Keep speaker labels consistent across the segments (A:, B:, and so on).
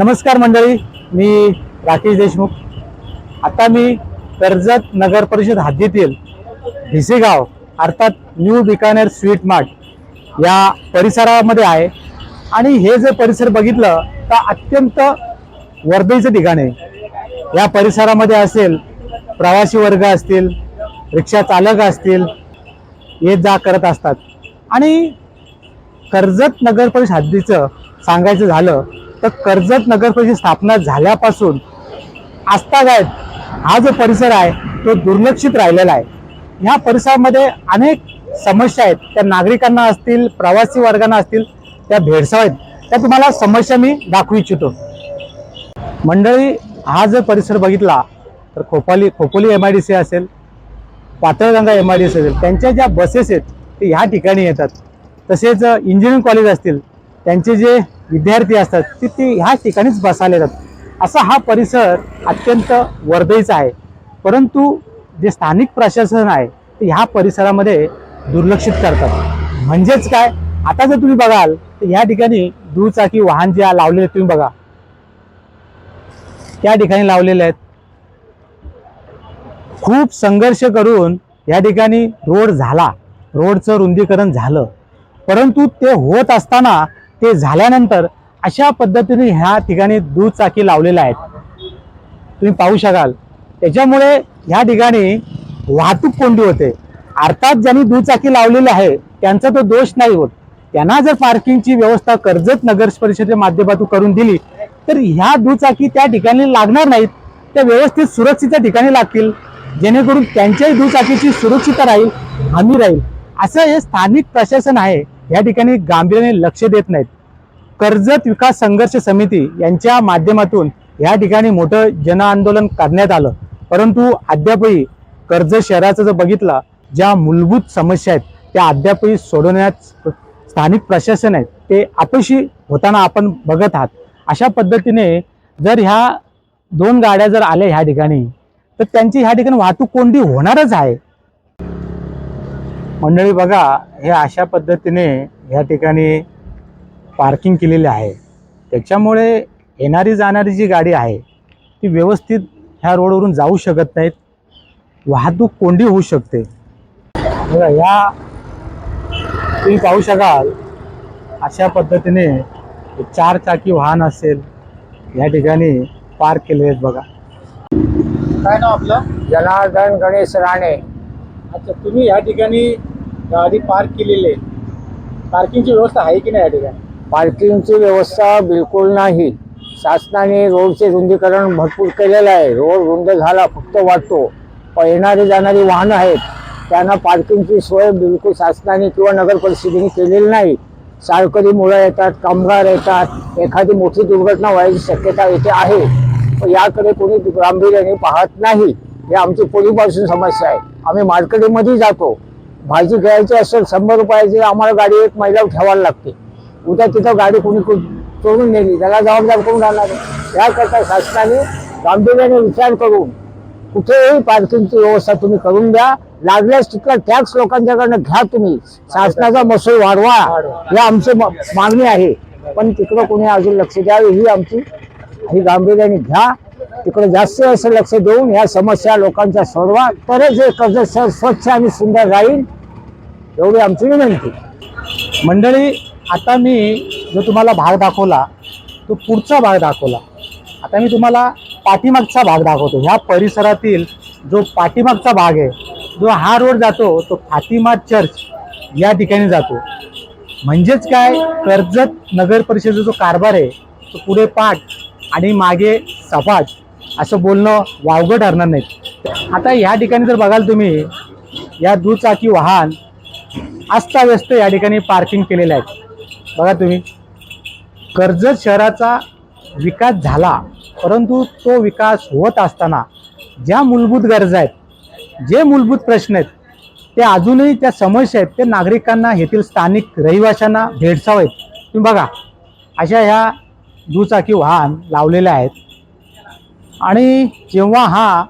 A: नमस्कार मंडळी मी राकेश देशमुख. आता मी कर्जत नगर परिषद हद्दीतील भिसेगाव अर्थात न्यू बिकानेर स्वीट मार्ट या परिसरामध्ये आहे. आणि हे जे परिसर बघितलं तर अत्यंत वर्दळीचं ठिकाण आहे. या परिसरामध्ये असेल प्रवासी वर्ग असतील रिक्षा चालक असतील येत जा करत असतात. आणि कर्जत नगर परिषद हद्दीचं सांगायचं झालं तर कर्जत नगर परिषद स्थापना झाल्यापासून आस्थागायत हा जो परिसर आहे तो दुर्लक्षित राहिलेला आहे. ह्या परिसरामध्ये अनेक समस्या आहेत. त्या नागरिकांना असतील प्रवासी वर्गांना असतील त्या भेडसाव आहेत. त्या तुम्हाला समस्या मी दाखवू इच्छितो. मंडळी हा जर परिसर बघितला तर Khopoli Khopoli M I D C असेल Patalganga M I D C असेल त्यांच्या ज्या बसेस आहेत ते ह्या ठिकाणी येतात. तसेच इंजिनिअरिंग कॉलेज असतील त्यांचे जे विद्यार्थी असतात ते ते ह्या ठिकाणीच बसायला येतात. असा हा परिसर अत्यंत वर्दळीचा आहे. परंतु जे स्थानिक प्रशासन आहे ते ह्या परिसरामध्ये दुर्लक्षित करतात. म्हणजेच काय? आता जर तुम्ही बघाल तर ह्या ठिकाणी दुचाकी वाहन जे लावलेले आहेत तुम्ही बघा. त्या ठिकाणी लावलेले आहेत. खूप संघर्ष करून या ठिकाणी रोड झाला. रोडचं रुंदीकरण झालं. परंतु ते होत असताना ते झाल्यानंतर अशा पद्धतीने ह्या ठिकाणी दुचाकी लावलेल्या आहेत. तुम्ही पाहू शकाल. त्याच्यामुळे ह्या ठिकाणी वाहतूक कोंडी होते. अर्थात ज्यांनी दुचाकी लावलेली आहे त्यांचा तो दोष नाही होत. त्यांना जर पार्किंगची व्यवस्था कर्जत नगर परिषदेच्या माध्यमातून करून दिली तर ह्या दुचाकी त्या ठिकाणी लागणार नाहीत. त्या व्यवस्थित सुरक्षित ठिकाणी लागतील. जेणेकरून त्यांच्याही दुचाकीची सुरक्षितता राहील हमी राहील. असं हे स्थानिक प्रशासन आहे. या ठिकाणी गांभीर्याने लक्ष देत नाहीत. कर्जत विकास संघर्ष समिती यांच्या माध्यमातून या ठिकाणी मोठं जन आंदोलन करण्यात आलं. परंतु अद्यापही कर्जत शहराचं जर बघितलं ज्या मूलभूत समस्या आहेत त्या अद्यापही सोडवण्यात स्थानिक प्रशासन आहे ते अपयशी होताना आपण बघत आहात. अशा पद्धतीने जर ह्या दोन गाड्या जर आल्या ह्या ठिकाणी तर त्यांची ह्या ठिकाणी वाहतूक कोंडी होणारच आहे. मंडळी बघा हे अशा पद्धतीने ह्या ठिकाणी पार्किंग केलेली आहे. त्याच्यामुळे येणारी जाणारी जी गाडी आहे ती व्यवस्थित ह्या रोडवरून जाऊ शकत नाहीत. वाहतूक कोंडी होऊ शकते. बघा या तुम्ही पाहू शकाल अशा पद्धतीने चार चाकी वाहन असेल या ठिकाणी पार्क केले आहेत बघा. काय नाव आपलं?
B: जनार्दन गणेश राणे.
A: अच्छा तुम्ही या ठिकाणी गाडी पार्क केलेली आहे. पार्किंगची व्यवस्था आहे की नाही या ठिकाणी?
B: पार्किंगची व्यवस्था बिलकुल नाही. शासनाने रोडचे रुंदीकरण भरपूर केलेलं आहे. रोड रुंद झाला फक्त वाटतो. पण येणारी जाणारी वाहनं आहेत. त्यांना पार्किंगची सोय बिलकुल शासनाने किंवा नगर परिषदेने केलेली नाही. शाळकरी मुलं येतात कामगार येतात. एखादी मोठी दुर्घटना व्हायची शक्यता येथे आहे. पण याकडे कोणी गांभीर्याने पाहत नाही. हे आमची पूर्वीपासून समस्या आहे. आम्ही मार्केटमध्ये जातो. भाजी घ्यायची असेल शंभर रुपयाची आम्हाला गाडी एक महिला ठेवायला लागते. उद्या तिथं गाडी कोणी चोरून नेली त्याला जबाबदार कोण राहणार? याकरता शासनाने गांभीर्याने विचार करून कुठेही पार्किंगची व्यवस्था तुम्ही करून द्या. लागल्यास तिथला टॅक्स लोकांच्याकडनं घ्या तुम्ही. शासनाचा महसूल वाढवा. ही आमची मागणी आहे. पण तिकडं कोणी अजून लक्ष द्यावे ही आमची ही गांभीर्याने घ्या. तिकडे जास्त असं लक्ष देऊन या समस्या लोकांच्या सोडवा. तरच हे कर्ज शहर स्वच्छ आणि सुंदर राहील एवढी आमची विनंती.
A: मंडळी आता मी जो तुम्हाला भाग दाखवला तो पुढचा भाग दाखवला. आता मी तुम्हाला पाठीमागचा भाग दाखवतो. ह्या परिसरातील जो पाठीमागचा भाग आहे जो हा रोड जातो तो फातिमा चर्च या ठिकाणी जातो. म्हणजेच काय? कर्जत नगर परिषदेचा जो कारभार आहे तो पुढे पाठ आणि मागे सपाट असं बोलणं वावगं ठरणार नाही आता या ठिकाणी जर बघाल तुम्ही या दुचाकी वाहन अस्ताव्यस्त या ठिकाणी पार्किंग केलेले आहेत. बघा तुम्ही. कर्जत शहराचा विकास झाला परंतु तो विकास होत असताना ज्या मूलभूत गरजा आहेत जे मूलभूत प्रश्न आहेत ते अजूनही त्या समस्या आहेत. ते नागरिकांना येथील स्थानिक रहिवाशांना भेडसावत तुम्ही बघा अशा ह्या दुचाकी वाहन लावलेले आहेत. आणि जेव्हा हा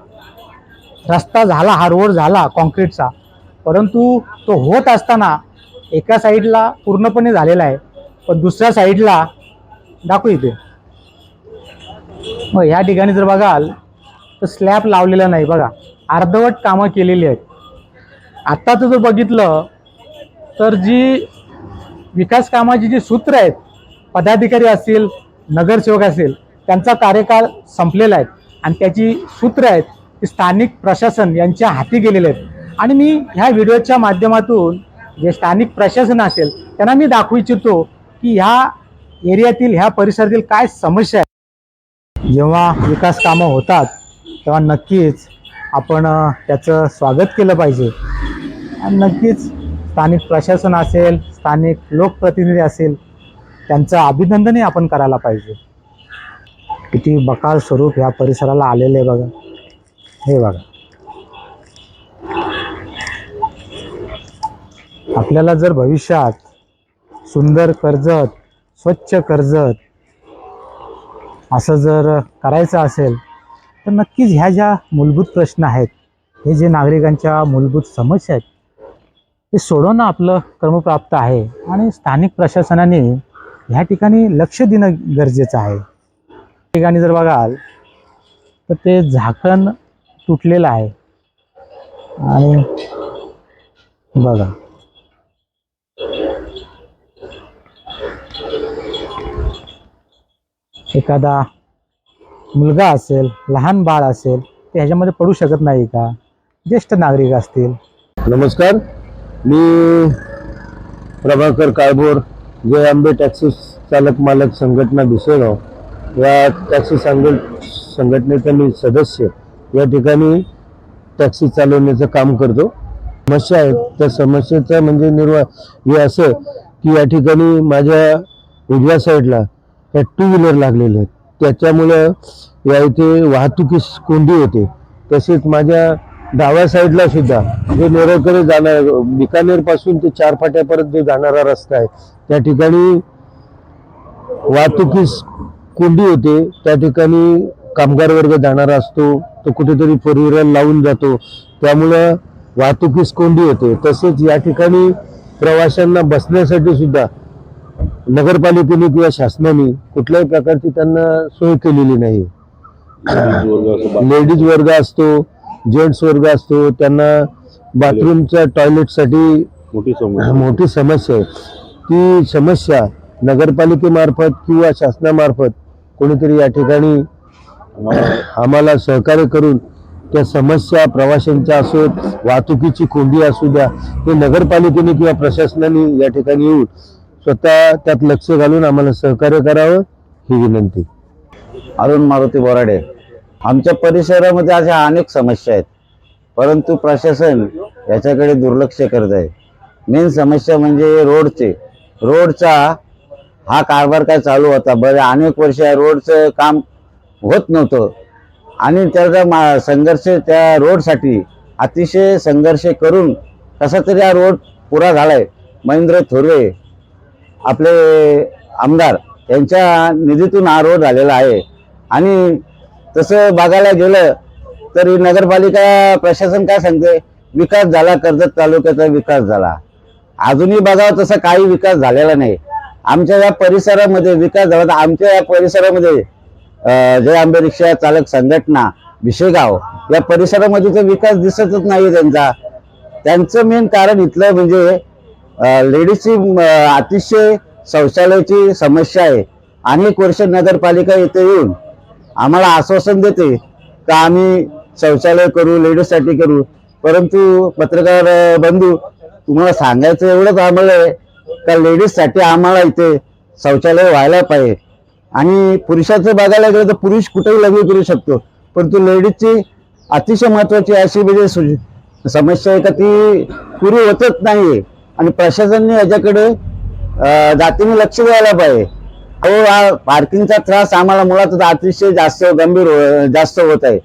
A: रस्ता झाला हा रोड झाला कॉन्क्रीटचा परंतु तो होत असताना एका साईडला पूर्णपणे झालेला आहे पण दुसऱ्या साईडला दाखवू इथे. मग ह्या ठिकाणी जर बघाल तर स्लॅब लावलेला नाही बघा. अर्धवट कामं केलेली आहेत. आत्ताचं जर बघितलं तर जी विकास कामाची जी सूत्र आहेत पदाधिकारी असतील नगरसेवक असेल त्यांचा कार्यकाळ संपलेला आहे. आणि त्याची सूत्र आहेत ती स्थानिक प्रशासन यांच्या हाती गेलेले आहेत. आणि मी ह्या व्हिडिओच्या माध्यमातून जे स्थानिक प्रशासन असेल त्यांना मी दाखवू इच्छितो की ह्या एरियातील ह्या परिसरातील काय समस्या आहेत जेव्हा विकास कामं होतात तेव्हा नक्कीच आपण त्याचं स्वागत केलं पाहिजे. आणि नक्कीच स्थानिक प्रशासन असेल स्थानिक लोकप्रतिनिधी असेल त्यांचं अभिनंदनही आपण करायला पाहिजे. किती बकाल स्वरूप ह्या परिसराला आलेलं आहे बघा. हे बघा. आपल्याला जर भविष्यात सुंदर कर्जत स्वच्छ कर्जत असं जर करायचं असेल तर नक्कीच ह्या ज्या मूलभूत प्रश्न आहेत हे जे नागरिकांच्या मूलभूत समस्या आहेत ते सोडवणं आपलं क्रमप्राप्त आहे. आणि स्थानिक प्रशासनाने ह्या ठिकाणी लक्ष देणं गरजेचं आहे. ठिकाणी जर बघाल तर ते झाकण तुटलेलं आहे. आणि बघा. एखादा मुलगा असेल लहान बाळ असेल ते ह्याच्यामध्ये पडू शकत नाही का? ज्येष्ठ नागरिक असतील.
C: नमस्कार. मी प्रभाकर काळभोर जे आंबे टॅक्सी चालक मालक संघटना भिसेगाव या टॅक्सी संघट संघटनेचा मी सदस्य या ठिकाणी टॅक्सी चालवण्याचं काम करतो. समस्या आहेत त्या समस्येचा म्हणजे निर्वाह हे असं की या ठिकाणी माझ्या उजव्या साईडला त्या टू व्हीलर लागलेल्या आहेत. त्याच्यामुळं या इथे वाहतुकीस कोंडी होते. तसेच माझ्या डाव्या साईडला सुद्धा जे नेरळकडे जाणार बिकानेरपासून ते चार फाट्यापर्यंत जो जाणारा रस्ता आहे त्या ठिकाणी वाहतुकीस कोंडी होते. त्या ठिकाणी कामगार वर्ग जाणारा असतो. तो कुठेतरी फोर व्हीलर लावून जातो. त्यामुळं वाहतुकीस कोंडी होते. तसेच या ठिकाणी प्रवाशांना बसण्यासाठी सुद्धा नगरपालिकेने किंवा शासनाने कुठल्याही प्रकारची त्यांना सोय केलेली नाही. लेडीज वर्ग असतो जेंट्स वर्ग असतो त्यांना बाथरूमच्या टॉयलेटसाठी
D: मोठी समस्या.
C: मोठी समस्या आहे. ती समस्या नगरपालिकेमार्फत किंवा शासनामार्फत कोणीतरी या ठिकाणी आम्हाला सहकार्य करून त्या समस्या प्रवाशांच्या असोत वाहतुकीची कोंडी असू द्या हे नगरपालिकेने किंवा प्रशासनाने या ठिकाणी येऊन स्वतः त्यात लक्ष घालून आम्हाला सहकार्य करावं ही विनंती.
E: अरुण मारुती बोराडे आमच्या परिसरामध्ये अशा अनेक समस्या आहेत परंतु प्रशासन याच्याकडे दुर्लक्ष करत आहे. मेन समस्या म्हणजे रोडचे. रोडचा हा कारभार काय चालू होता? बरे अनेक वर्ष या रोडचं काम होत नव्हतं. आणि त्याचा मा संघर्ष त्या रोडसाठी अतिशय संघर्ष करून कसा तरी हा रोड पुरा झालाय. महेंद्र थोरवे आपले आमदार यांच्या निधीतून हा रोड झालेला आहे. आणि तसं बघायला गेलं तर नगरपालिका प्रशासन काय सांगते? विकास झाला कर्जत तालुक्याचा विकास झाला. अजूनही बघावं तसा काही विकास झालेला नाही. आमच्या या परिसरामध्ये विकास झाला तर आमच्या या परिसरामध्ये जय आंबे रिक्षा चालक संघटना विशेगाव या परिसरामध्ये तर विकास दिसतच नाही त्यांचा. त्यांचं मेन कारण इथलं म्हणजे लेडीजची अतिशय शौचालयाची समस्या आहे. अनेक वर्ष नगरपालिका इथे येऊन आम्हाला आश्वासन देते का आम्ही शौचालय करू लेडीजसाठी करू. परंतु पत्रकार बंधू तुम्हाला सांगायचं एवढंच आम्हाला आहे. का लेडीजसाठी आम्हाला इथे शौचालय व्हायला पाहिजे. आणि पुरुषाचं बघायला गेलं तर पुरुष कुठेही लग्न करू शकतो. परंतु लेडीजची अतिशय महत्वाची अशी म्हणजे समस्या आहे का ती पुरी होतच नाही आणि प्रशासनाने याच्याकडे जातीने लक्ष द्यायला पाहिजे. अहो हा पार्किंगचा त्रास आम्हाला मुळात अतिशय जास्त गंभीर हो- जास्त होत आहे.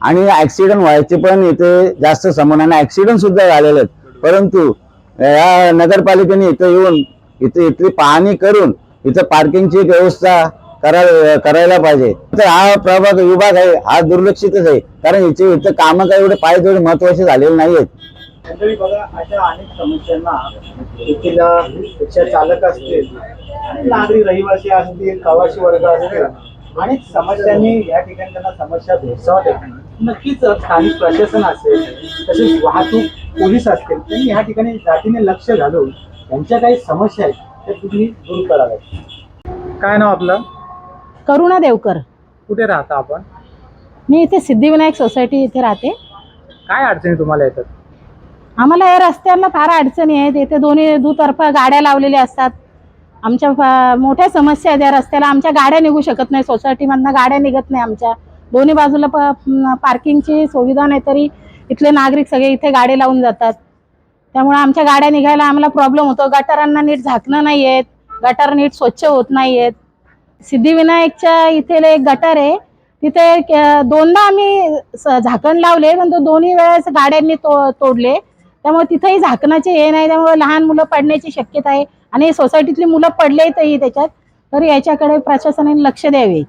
E: आणि ॲक्सिडेंट व्हायचे पण इथे जास्त समान ऍक्सिडेंट सुद्धा झालेले आहेत. परंतु या नगरपालिकेने इथं येऊन इथे इथली पाहणी करून इथं पार्किंगची व्यवस्था करा करायला पाहिजे. तर हा प्रभाग विभाग आहे हा दुर्लक्षितच आहे. कारण इथे इथं कामं काय एवढे पाहिजे तेवढे महत्त्वाचे झालेले नाही आहेत
A: मंडळी बघा अशा अनेक समस्यांना येथील रिक्षा चालक असतील आणि नागरी रहिवासी असतील प्रवासी वर्ग असतील अनेक समस्यांनी या ठिकाणी त्यांना समस्या भेडसावत आहेत नक्कीच स्थानिक प्रशासन असेल तसेच वाहतूक पोलीस असतील त्यांनी या ठिकाणी जातीने लक्ष घालून त्यांच्या काही समस्या आहेत त्या तुम्ही दूर कराव्यात. काय नाव आपलं?
D: करुणा देवकर.
A: कुठे राहता आपण?
D: मी इथे सिद्धिविनायक सोसायटी इथे राहते.
A: काय अडचणी तुम्हाला येतात?
D: आम्हाला या रस्त्यांना फार अडचणी आहेत. इथे दोन्ही दुतर्फा गाड्या लावलेल्या असतात. आमच्या मोठ्या समस्या आहेत या रस्त्याला. आमच्या गाड्या निघू शकत नाही. सोसायटीमधनं गाड्या निघत नाही आमच्या. दोन्ही बाजूला प पार्किंगची सुविधा नाही तरी इथले नागरिक सगळे इथे गाडी लावून जातात. त्यामुळे आमच्या गाड्या निघायला आम्हाला प्रॉब्लेम होतो. गटारांना नीट झाकणं नाही आहेत गटार नीट स्वच्छ होत नाही आहेत सिद्धिविनायकच्या इथे एक गटार आहे. तिथे दोनदा आम्ही स- झाकण लावले पण तो दोन्ही वेळेस गाड्यांनी तो तोडले. त्यामुळे तिथेही झाकणाचे हे नाही. त्यामुळे लहान मुलं पडण्याची शक्यता आहे. आणि सोसायटीतली मुलं पडले तरी त्याच्यात. तर याच्याकडे प्रशासनाने लक्ष द्यावे.